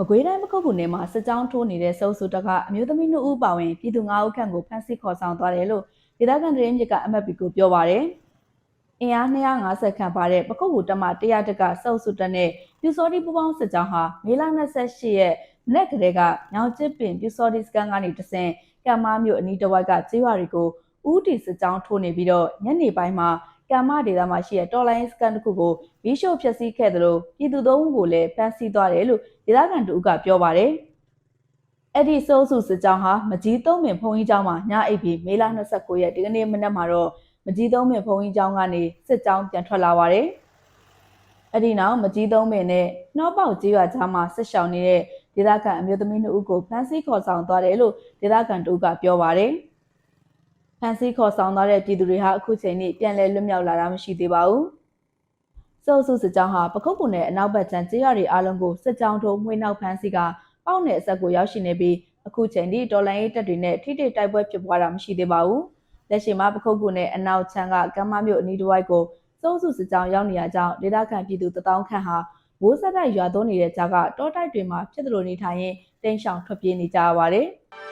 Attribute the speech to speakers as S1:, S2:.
S1: မကွေးတိုင်းပခုတ်ကူနယ်မှာစစ်ကြောင်းထိုးနေတဲ့စုပ်စုတက်ကအမျိုးသမီး2ဦးပါဝင်ပြည်သူ9ဦးခန့်ကိုဖမ်းဆီးခေါ်ဆောင်သွားတယ်လို့ဒေသခံသတင်းမြစ်ကအမတ်ပီကိုပြောပါရယ်အင်အား250ခန့်ပါတဲ့ပခုတ်ကူတက်မှ100တက်ကစုပ်စုတက်နဲ့ပြူစောတိပူပေါင်းစစ်ကြောင်းဟာမေလ28ရက်မနေ့ကလေးကညောင်ကျစ်ပင်ပြူစောတိစကန်ကနေတဆင့်ကံမားမြို့အနီးတစ်ဝိုက်ကကျေးရွာတွေကိုဦးတီစစ်ကြောင်းထိုးနေပြီးတော့ညနေပိုင်းမှာ ကံမဒေသမှာရှိတဲ့တော်လိုင်းစကန်တစ်ခုကိုမီးရှို့ဖျက်ဆီးခဲ့တယ်လို့ပြည်သူသုံးဦးကိုလည်းဖမ်းဆီးသွားတယ်လို့ဒေသခံတို့ကပြောပါတယ်။အဲ့ဒီစိုးစုစစ်ကြောင်းဟာမကြီးသုံးပင်ဖုံကြီးကျောင်းမှာညအိပ်ပြီးမေလ29ရက်ဒီကနေ့မနက်မှာတော့မကြီးသုံးပင်ဖုံကြီးကျောင်းကနေစစ်ကြောင်းပြန်ထွက်လာပါတယ်။အဲ့ဒီနောက်မကြီးသုံးပင်နဲ့နှောပေါက်ကြီးရွာကြားမှာစစ်ရှောင်နေတဲ့ဒေသခံအမျိုးသမီး2ဦးကိုဖမ်းဆီးခေါ်ဆောင်သွားတယ်လို့ဒေသခံတို့ကပြောပါတယ်။ ဖမ်းဆီးခေါ်ဆောင်သွားတဲ့ပြည်သူတွေဟာအခုချိန်ထိပြန်လည်လွတ်မြောက်လာတာမရှိသေးပါဘူး။စုပ်စုစစ်ကြောင်းဟာပခုတ်ကူနယ်အနောက်ဘက်ခြမ်းကျေးရွာတွေအားလုံးကိုစစ်ကြောင်းထိုးမှွေနောက်ဖမ်းဆီးကပေါက်နယ်အဆက်ကိုရောက်ရှိနေပြီးအခုချိန်ထိတော်လိုင်းရေးတပ်တွေနဲ့ထိတိတိုက်ပွဲဖြစ်ပွားတာမရှိသေးပါဘူး။လက်ရှိမှာပခုတ်ကူနယ်အနောက်ချမ်းကကမ်းမမြို့အနီးတစ်ဝိုက်ကိုစုပ်စုစစ်ကြောင်းရောက်နေရကြောင်းဒေသခံပြည်သူတထောင်ခန့်ဟာမိုးဆက်တိုက်ရွာသွန်းနေတဲ့ကြားကတောတိုက်တွေမှာဖြစ်သလိုနေထိုင်ရင်းတိမ်းရှောင်ထွက်ပြေးနေကြရပါတယ်။